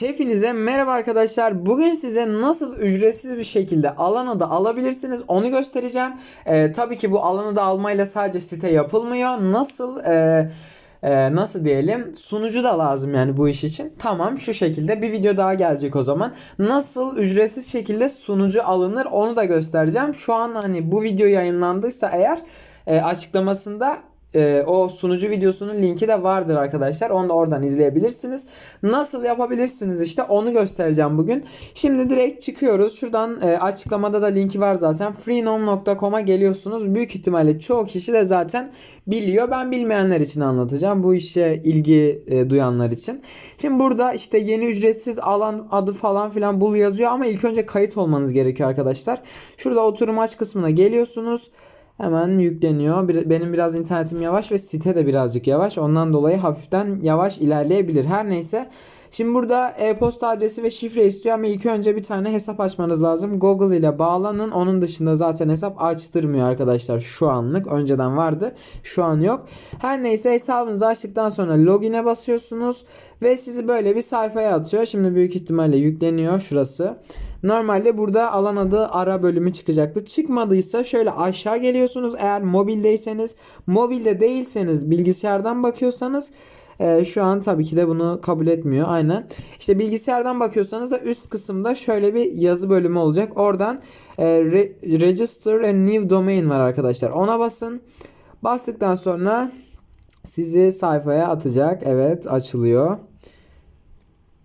Hepinize merhaba arkadaşlar. Bugün size nasıl ücretsiz bir şekilde alanı da alabilirsiniz onu göstereceğim. Ee, tabii ki bu alanı da almayla sadece site yapılmıyor. Nasıl e, e, nasıl diyelim sunucu da lazım yani bu iş için. Tamam şu şekilde bir video daha gelecek o zaman. Nasıl ücretsiz şekilde sunucu alınır onu da göstereceğim. Şu an hani bu video yayınlandıysa eğer e, açıklamasında e, o sunucu videosunun linki de vardır arkadaşlar. Onu da oradan izleyebilirsiniz. Nasıl yapabilirsiniz işte onu göstereceğim bugün. Şimdi direkt çıkıyoruz. Şuradan e, açıklamada da linki var zaten. freenom.com'a geliyorsunuz. Büyük ihtimalle çoğu kişi de zaten biliyor. Ben bilmeyenler için anlatacağım. Bu işe ilgi e, duyanlar için. Şimdi burada işte yeni ücretsiz alan adı falan filan bul yazıyor ama ilk önce kayıt olmanız gerekiyor arkadaşlar. Şurada oturum aç kısmına geliyorsunuz. Hemen yükleniyor. Benim biraz internetim yavaş ve site de birazcık yavaş. Ondan dolayı hafiften yavaş ilerleyebilir. Her neyse. Şimdi burada e-posta adresi ve şifre istiyor ama ilk önce bir tane hesap açmanız lazım. Google ile bağlanın. Onun dışında zaten hesap açtırmıyor arkadaşlar şu anlık. Önceden vardı. Şu an yok. Her neyse hesabınızı açtıktan sonra login'e basıyorsunuz ve sizi böyle bir sayfaya atıyor. Şimdi büyük ihtimalle yükleniyor şurası. Normalde burada alan adı ara bölümü çıkacaktı. Çıkmadıysa şöyle aşağı geliyorsunuz. Eğer mobildeyseniz, mobilde değilseniz bilgisayardan bakıyorsanız e, şu an tabii ki de bunu kabul etmiyor. Aynen. İşte bilgisayardan bakıyorsanız da üst kısımda şöyle bir yazı bölümü olacak. Oradan e, re- register a new domain var arkadaşlar. Ona basın. Bastıktan sonra sizi sayfaya atacak. Evet açılıyor.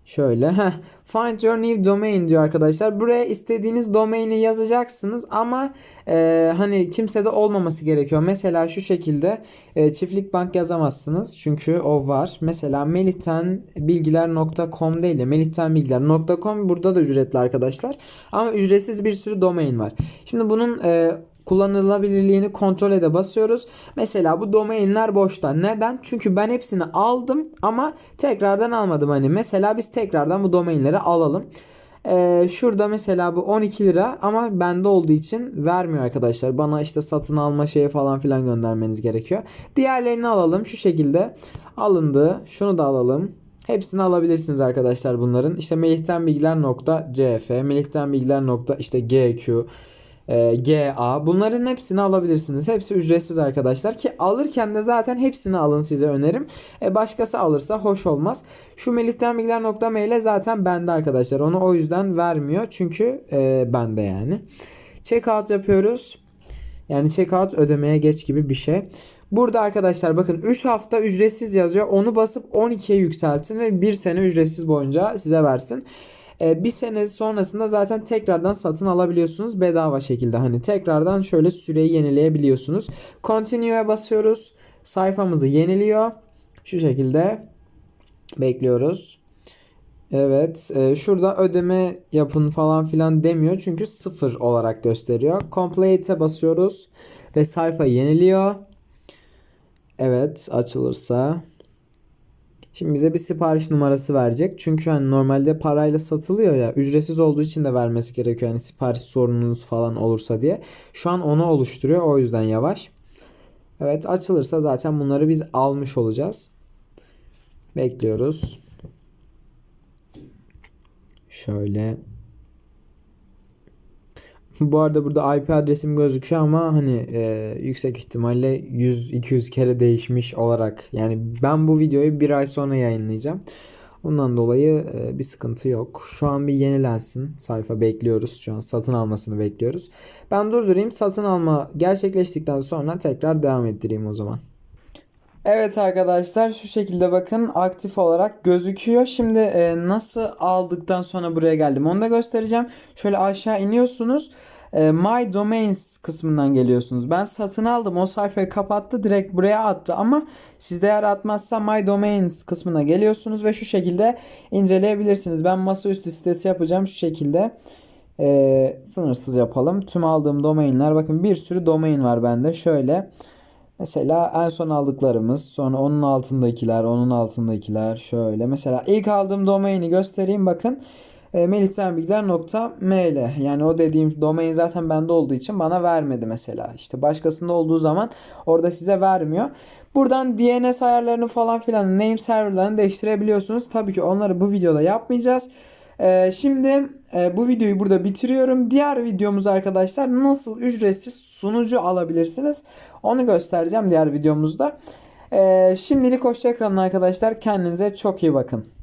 Şöyle heh, find your new domain diyor arkadaşlar. Buraya istediğiniz domaini yazacaksınız ama e, hani kimsede olmaması gerekiyor. Mesela şu şekilde e, çiftlik bank yazamazsınız çünkü o var. Mesela melihtenbilgiler.com değil de melihtenbilgiler.com burada da ücretli arkadaşlar. Ama ücretsiz bir sürü domain var. Şimdi bunun e, kullanılabilirliğini kontrol ede basıyoruz. Mesela bu domainler boşta. Neden? Çünkü ben hepsini aldım ama tekrardan almadım. Hani mesela biz tekrardan bu domainleri alalım. Ee, şurada mesela bu 12 lira ama bende olduğu için vermiyor arkadaşlar. Bana işte satın alma şeyi falan filan göndermeniz gerekiyor. Diğerlerini alalım. Şu şekilde alındı. Şunu da alalım. Hepsini alabilirsiniz arkadaşlar bunların. İşte melihtenbilgiler.cf, melihtenbilgiler. işte gq, e, GA bunların hepsini alabilirsiniz. Hepsi ücretsiz arkadaşlar ki alırken de zaten hepsini alın size önerim. E, başkası alırsa hoş olmaz. Şu melihtenbilgiler.mail'e zaten bende arkadaşlar. Onu o yüzden vermiyor. Çünkü e, bende yani. Checkout yapıyoruz. Yani checkout ödemeye geç gibi bir şey. Burada arkadaşlar bakın 3 hafta ücretsiz yazıyor. Onu basıp 12'ye yükseltin ve 1 sene ücretsiz boyunca size versin. Ee, bir sene sonrasında zaten tekrardan satın alabiliyorsunuz bedava şekilde. Hani tekrardan şöyle süreyi yenileyebiliyorsunuz. Continue'ya basıyoruz. Sayfamızı yeniliyor. Şu şekilde bekliyoruz. Evet, e, şurada ödeme yapın falan filan demiyor çünkü sıfır olarak gösteriyor. Complete'e basıyoruz ve sayfa yeniliyor. Evet, açılırsa. Şimdi bize bir sipariş numarası verecek. Çünkü hani normalde parayla satılıyor ya. Ücretsiz olduğu için de vermesi gerekiyor. Yani sipariş sorununuz falan olursa diye. Şu an onu oluşturuyor. O yüzden yavaş. Evet açılırsa zaten bunları biz almış olacağız. Bekliyoruz. Şöyle. Bu arada burada IP adresim gözüküyor ama hani e, yüksek ihtimalle 100-200 kere değişmiş olarak yani ben bu videoyu bir ay sonra yayınlayacağım. Ondan dolayı e, bir sıkıntı yok. Şu an bir yenilensin. Sayfa bekliyoruz. Şu an satın almasını bekliyoruz. Ben durdurayım. Satın alma gerçekleştikten sonra tekrar devam ettireyim o zaman. Evet arkadaşlar şu şekilde bakın aktif olarak gözüküyor. Şimdi e, nasıl aldıktan sonra buraya geldim onu da göstereceğim. Şöyle aşağı iniyorsunuz. E, My Domains kısmından geliyorsunuz. Ben satın aldım o sayfayı kapattı direkt buraya attı ama sizde eğer atmazsa My Domains kısmına geliyorsunuz ve şu şekilde inceleyebilirsiniz. Ben masaüstü sitesi yapacağım şu şekilde. E, sınırsız yapalım. Tüm aldığım domainler bakın bir sürü domain var bende. Şöyle Mesela en son aldıklarımız, sonra onun altındakiler, onun altındakiler şöyle. Mesela ilk aldığım domaini göstereyim bakın. e, melihcanbilgiler.ml yani o dediğim domain zaten bende olduğu için bana vermedi mesela. İşte başkasında olduğu zaman orada size vermiyor. Buradan DNS ayarlarını falan filan name serverlarını değiştirebiliyorsunuz. Tabii ki onları bu videoda yapmayacağız. Ee, şimdi e, bu videoyu burada bitiriyorum. Diğer videomuz arkadaşlar nasıl ücretsiz sunucu alabilirsiniz onu göstereceğim diğer videomuzda. Ee, şimdilik hoşçakalın arkadaşlar. Kendinize çok iyi bakın.